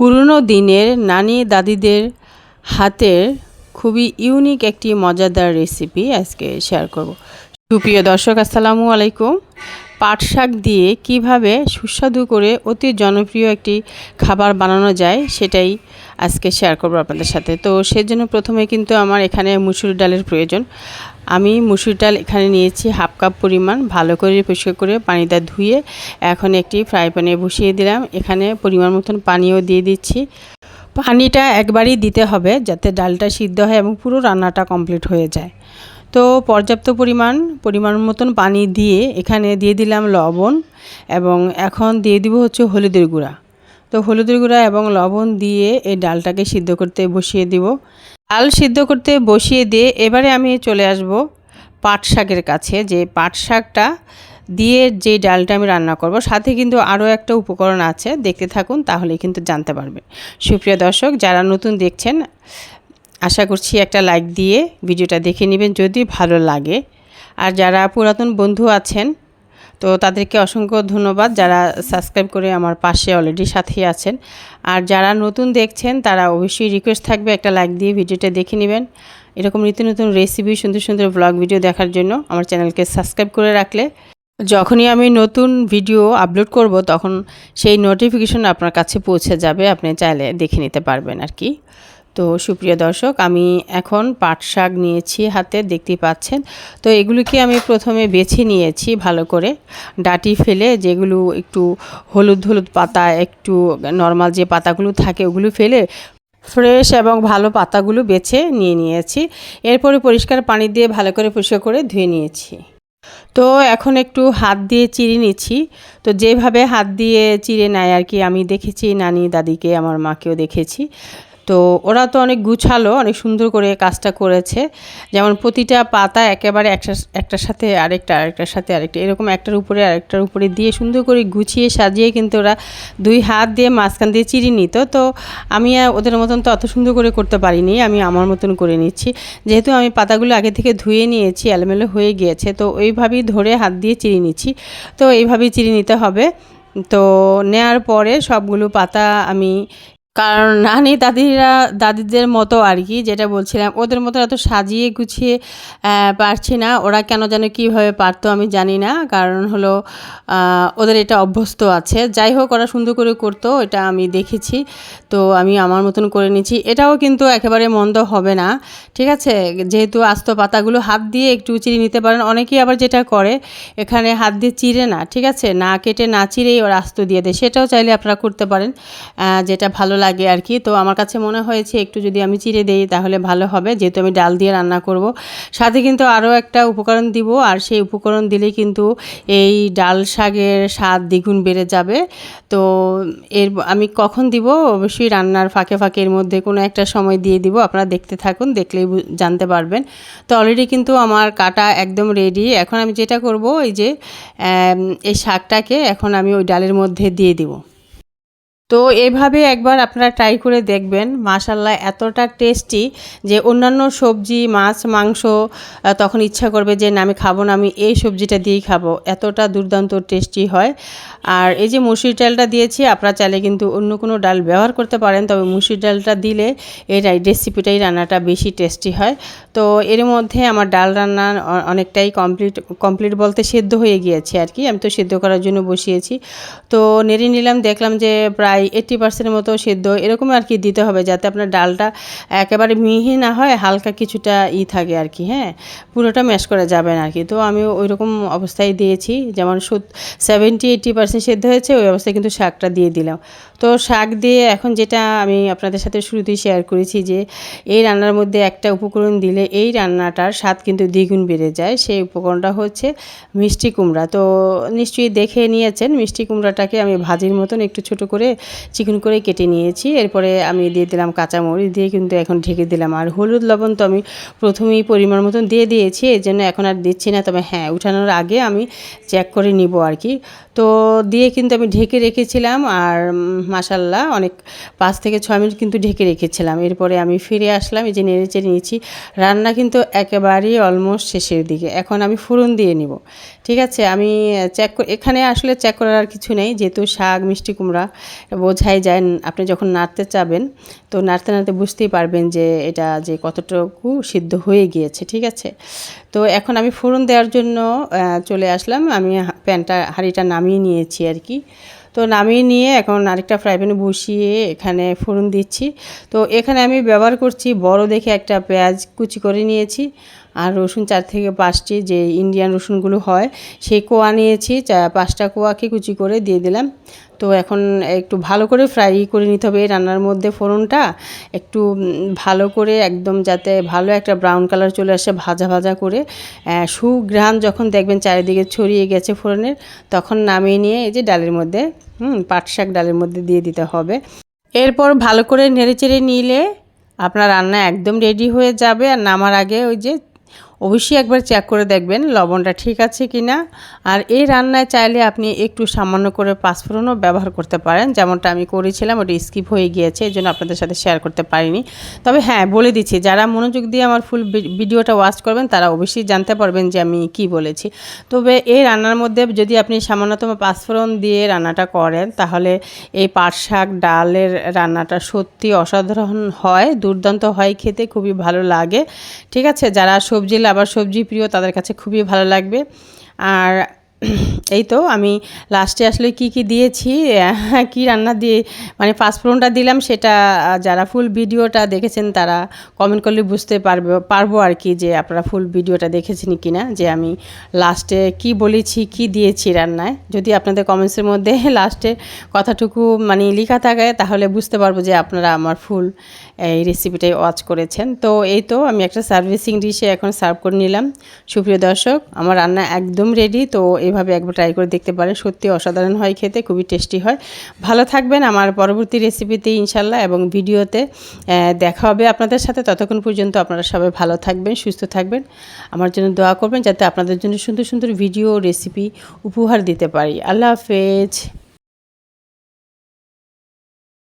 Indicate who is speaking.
Speaker 1: পুরনো দিনের নানি দাদিদের হাতের খুবই ইউনিক একটি মজাদার রেসিপি আজকে শেয়ার করব। সুপ্রিয় দর্শক, আসসালামু আলাইকুম। পাট শাক দিয়ে কীভাবে সুস্বাদু করে অতি জনপ্রিয় একটি খাবার বানানো যায় সেটাই আজকে শেয়ার করব আপনাদের সাথে। তো সেজন্য প্রথমে কিন্তু আমার এখানে মুসুর ডালের প্রয়োজন। আমি মুসুর ডাল এখানে নিয়েছি, হাফ কাপ পরিমাণ। ভালো করে পরিষ্কার করে পানিটা ধুয়ে এখন একটি ফ্রাই প্যানে বসিয়ে দিলাম। এখানে পরিমাণ মতন পানিও দিয়ে দিচ্ছি। পানিটা একবারই দিতে হবে যাতে ডালটা সিদ্ধ হয় এবং পুরো রান্নাটা কমপ্লিট হয়ে যায়। তো পর্যাপ্ত পরিমাণ পরিমাণ মতন পানি দিয়ে এখানে দিয়ে দিলাম লবণ এবং এখন দিয়ে দিব হচ্ছে হলুদের গুঁড়া। তো হলুদের গুঁড়া এবং লবণ দিয়ে এই ডালটাকে সিদ্ধ করতে বসিয়ে দিব। ডাল সিদ্ধ করতে বসিয়ে দিয়ে এবারে আমি চলে আসব পাট শাকের কাছে। যে পাট শাকটা দিয়ে যে ডালটা আমি রান্না করব, সাথে কিন্তু আরও একটা উপকরণ আছে, দেখতে থাকুন তাহলে কিন্তু জানতে পারবেন। সুপ্রিয় দর্শক, যারা নতুন দেখছেন, আশা করছি একটা লাইক দিয়ে ভিডিওটা দেখে নেবেন যদি ভালো লাগে। আর যারা পুরাতন বন্ধু আছেন তো তাদেরকে অসংখ্য ধন্যবাদ যারা সাবস্ক্রাইব করে আমার পাশে অলরেডি সাথেই আছেন। আর যারা নতুন দেখছেন, তারা অবশ্যই রিকোয়েস্ট থাকবে একটা লাইক দিয়ে ভিডিওটা দেখে নেবেন। এরকম নিত্য নতুন রেসিপি সুন্দর সুন্দর ব্লগ ভিডিও দেখার জন্য আমার চ্যানেলকে সাবস্ক্রাইব করে রাখলে যখনই আমি নতুন ভিডিও আপলোড করব, তখন সেই নোটিফিকেশন আপনার কাছে পৌঁছে যাবে, আপনি চাইলে দেখে নিতে পারবেন আর কি। তো সুপ্রিয় দর্শক, আমি এখন পাট শাক নিয়েছি হাতে দেখতে পাচ্ছেন। তো এগুলিকে আমি প্রথমে বেছে নিয়েছি ভালো করে। ডাটি ফেলে যেগুলো একটু হলুদ হলুদ পাতা, একটু নর্মাল যে পাতাগুলো থাকে ওগুলো ফেলে ফ্রেশ এবং ভালো পাতাগুলো বেছে নিয়ে নিয়েছি। এরপরে পরিষ্কার পানি দিয়ে ভালো করে পরিষ্কার করে ধুয়ে নিয়েছি। তো এখন একটু হাত দিয়ে চিড়ে নিচ্ছি। তো যেভাবে হাত দিয়ে চিড়ে নেয় আর কি, আমি দেখেছি, নানি দাদিকে, আমার মাকেও দেখেছি। তো ওরা তো অনেক গুছালো, অনেক সুন্দর করে কাজটা করেছে। যেমন প্রতিটা পাতা একেবারে একটা একটার সাথে আরেকটা, আরেকটার সাথে আরেকটা, এরকম একটার উপরে আরেকটার উপরে দিয়ে সুন্দর করে গুছিয়ে সাজিয়ে কিন্তু ওরা দুই হাত দিয়ে মাঝখান দিয়ে চিড়ি নিত। তো আমি ওদের মতন তো অত সুন্দর করে করতে পারিনি, আমি আমার মতন করে নিচ্ছি। যেহেতু আমি পাতাগুলো আগে থেকে ধুয়ে নিয়েছি, এলোমেলো হয়ে গিয়েছে, তো ওইভাবেই ধরে হাত দিয়ে চিড়ি নিচ্ছি। তো এইভাবেই চিড়ি নিতে হবে। তো নেয়ার পরে সবগুলো পাতা আমি কারণ নানি দাদিরা, দাদিদের মতো আর কি, যেটা বলছিলাম, ওদের মতো এত সাজিয়ে গুছিয়ে পারছি না। ওরা কেন যেন কীভাবে পারতো আমি জানি না। কারণ হলো ওদের এটা অভ্যস্ত আছে। যাই হোক, ওরা সুন্দর করে করতো, এটা আমি দেখেছি। তো আমি আমার মতন করে নিচ্ছি। এটাও কিন্তু একেবারে মন্দ হবে না। ঠিক আছে? যেহেতু আস্ত পাতাগুলো হাত দিয়ে একটু চিড়ে নিতে পারেন। অনেকেই আবার যেটা করে, এখানে হাত দিয়ে চিড়ে না। ঠিক আছে? না কেটে না চিড়েই ওরা আস্ত দিয়ে দেয়। সেটাও চাইলে আপনারা করতে পারেন। যেটা ভালো লাগে আর কি। তো আমার কাছে মনে হয়েছে একটু যদি আমি চিড়ে দিই তাহলে ভালো হবে। যেহেতু আমি ডাল দিয়ে রান্না করব, সাথে কিন্তু আরও একটা উপকরণ দিব আর সেই উপকরণ দিলে কিন্তু এই ডাল শাকের স্বাদ দ্বিগুণ বেড়ে যাবে। তো এর আমি কখন দিব? অবশ্যই রান্নার ফাঁকে ফাঁকে এর মধ্যে কোনো একটা সময় দিয়ে দিব। আপনারা দেখতে থাকুন, দেখলেই জানতে পারবেন। তো অলরেডি কিন্তু আমার কাটা একদম রেডি এখন আমি যেটা করব, এই যে এই শাকটাকে এখন আমি ওই ডালের মধ্যে দিয়ে দিব। তো এভাবে একবার আপনারা ট্রাই করে দেখবেন। মাশাল্লাহ এতটা টেস্টি যে অন্যান্য সবজি, মাছ, মাংস তখন ইচ্ছা করবে যে না, আমি খাব না, আমি এই সবজিটা দিয়েই খাব। এতটা দুর্দান্ত টেস্টি হয়। আর এই যে মুসুর ডালটা দিয়েছি, আপনারা চাইলে কিন্তু অন্য কোনো ডাল ব্যবহার করতে পারেন, তবে মুসুর ডালটা দিলে এই রেসিপিটাই রান্নাটা বেশি টেস্টি হয়। তো এর মধ্যে আমার ডাল রান্না অনেকটাই কমপ্লিট কমপ্লিট বলতে সেদ্ধ হয়ে গিয়েছে আর কি। আমি তো সেদ্ধ করার জন্য বসিয়েছি। তো নেড়ে নিলাম, দেখলাম যে প্রায় প্রায় এইট্টি পার্সেন্টের মতো সেদ্ধ। এরকম আর কি দিতে হবে যাতে আপনার ডালটা একেবারে মিহি না হয়, হালকা কিছুটা ই থাকে আর কি হ্যাঁ? পুরোটা ম্যাশ করা যাবে না আর কি তো আমি ওই রকম অবস্থায় দিয়েছি, যেমন সুদ সেভেন্টি এইট্টি পার্সেন্ট সেদ্ধ হয়েছে, ওই অবস্থায় কিন্তু শাকটা দিয়ে দিলাম। তো শাক দিয়ে এখন যেটা আমি আপনাদের সাথে শুরুতেই শেয়ার করেছি যে, এই রান্নার মধ্যে একটা উপকরণ দিলে এই রান্নাটার স্বাদ কিন্তু দ্বিগুণ বেড়ে যায়। সেই উপকরণটা হচ্ছে মিষ্টি কুমড়া। তো নিশ্চয়ই দেখে নিয়েছেন, মিষ্টি কুমড়াটাকে আমি ভাজির মতন একটু ছোট করে চিকন করে কেটে নিয়েছি। এরপরে আমি দিয়ে দিলাম কাঁচামরিচ দিয়ে কিন্তু এখন ঢেকে দিলাম। আর হলুদ, লবণ তো আমি প্রথমেই পরিমাণ মতন দিয়ে দিয়েছি এই জন্য এখন আর দিচ্ছি না। তবে হ্যাঁ উঠানোর আগে আমি চেক করে নিব আর কি। তো দিয়ে কিন্তু আমি ঢেকে রেখেছিলাম। আর মাসাল্লাহ অনেক পাঁচ থেকে ছয় মিনিট কিন্তু ঢেকে রেখেছিলাম। এরপরে আমি ফিরে আসলাম, এই যে নেড়ে চেড়ে নিয়েছি। রান্না কিন্তু একেবারেই অলমোস্ট শেষের দিকে। এখন আমি ফোড়ন দিয়ে নিব। ঠিক আছে? আমি চেক এখানে আসলে চেক করার আর কিছু নেই। যেহেতু শাক, মিষ্টি কুমড়া, বোঝাই যায় আপনি যখন নাড়তে চাবেন, তো নাড়তে নাড়তে বুঝতেই পারবেন যে এটা যে কতটুকু সিদ্ধ হয়ে গিয়েছে। ঠিক আছে? তো এখন আমি ফোড়ন দেওয়ার জন্য চলে আসলাম। আমি প্যানটা, হাঁড়িটা নামিয়ে নিয়েছি আর কি। তো নামিয়ে নিয়ে এখন আরেকটা ফ্রাই প্যানে বসিয়ে এখানে ফোড়ন দিচ্ছি। তো এখানে আমি ব্যবহার করছি বড় দেখে একটা পেঁয়াজ কুচি করে নিয়েছি। আর রসুন চার থেকে পাঁচটি যে ইন্ডিয়ান রসুনগুলো হয়, সেই কোয়া নিয়েছি পাঁচটা কোয়াকে কুচি করে দিয়ে দিলাম। তো এখন একটু ভালো করে ফ্রাই করে নিতে হবে রান্নার মধ্যে ফোড়নটা। একটু ভালো করে একদম যাতে ভালো একটা ব্রাউন কালার চলে আসে ভাজা ভাজা করে। সুঘ্রাণ যখন দেখবেন চারিদিকে ছড়িয়ে গেছে ফোড়নের, তখন নামিয়ে নিয়ে এই যে ডালের মধ্যে, হুম, পাট শাক ডালের মধ্যে দিয়ে দিতে হবে। এরপর ভালো করে নেড়েচেড়ে নিলে আপনার রান্না একদম রেডি হয়ে যাবে। আর নামার আগে ওই যে অবশ্যই একবার চেক করে দেখবেন, লবণটা ঠিক আছে কি না আর এই রান্নায় চাইলে আপনি একটু সামান্য করে পাঁচফোড়নও ব্যবহার করতে পারেন, যেমনটা আমি করেছিলাম, ওটা স্কিপ হয়ে গিয়েছে, এই জন্য আপনাদের সাথে শেয়ার করতে পারিনি। তবে হ্যাঁ বলে দিচ্ছি, যারা মনোযোগ দিয়ে আমার ফুল ভিডিওটা ওয়াচ করবেন, তারা অবশ্যই জানতে পারবেন যে আমি কি বলেছি। তবে এই রান্নার মধ্যে যদি আপনি সামান্যতম পাঁচফোড়ন দিয়ে রান্নাটা করেন, তাহলে এই পাট শাক, ডালের রান্নাটা সত্যি অসাধারণ হয়, দুর্দান্ত হয় খেতে, খুবই ভালো লাগে। ঠিক আছে, যারা সবজি আবার সবজি প্রিয় তাদের কাছে খুবই ভালো লাগবে। আর এই তো আমি লাস্টে আসলে কি কি দিয়েছি কি রান্না দিয়ে মানে পাঁচফোড়নটা দিলাম সেটা যারা ফুল ভিডিওটা দেখেছেন তারা কমেন্ট করলে বুঝতে পারবে, পারব আর কি যে আপনারা ফুল ভিডিওটা দেখেছেন কি না, যে আমি লাস্টে কি বলেছি, কি দিয়েছি রান্নায়। যদি আপনাদের কমেন্টসের মধ্যে লাস্টে কথাটুকু মানে লেখা থাকে, তাহলে বুঝতে পারব যে আপনারা আমার ফুল এই রেসিপিটাই ওয়াচ করেছেন। তো এই তো আমি একটা সার্ভিসিং ডিশে এখন সার্ভ করে নিলাম। সুপ্রিয় দর্শক, আমার রান্না একদম রেডি তো এভাবে একবার ট্রাই করে দেখতে পারেন। সত্যি অসাধারণ হয় খেতে, খুবই টেস্টি হয়। ভালো থাকবেন আমার পরবর্তী রেসিপিতে ইনশাল্লাহ এবং ভিডিওতে দেখা হবে আপনাদের সাথে। ততক্ষণ পর্যন্ত আপনারা সবাই ভালো থাকবেন, সুস্থ থাকবেন। আমার জন্য দোয়া করবেন যাতে আপনাদের জন্য সুন্দর সুন্দর ভিডিও রেসিপি উপহার দিতে পারি। আল্লাহ হাফেজ।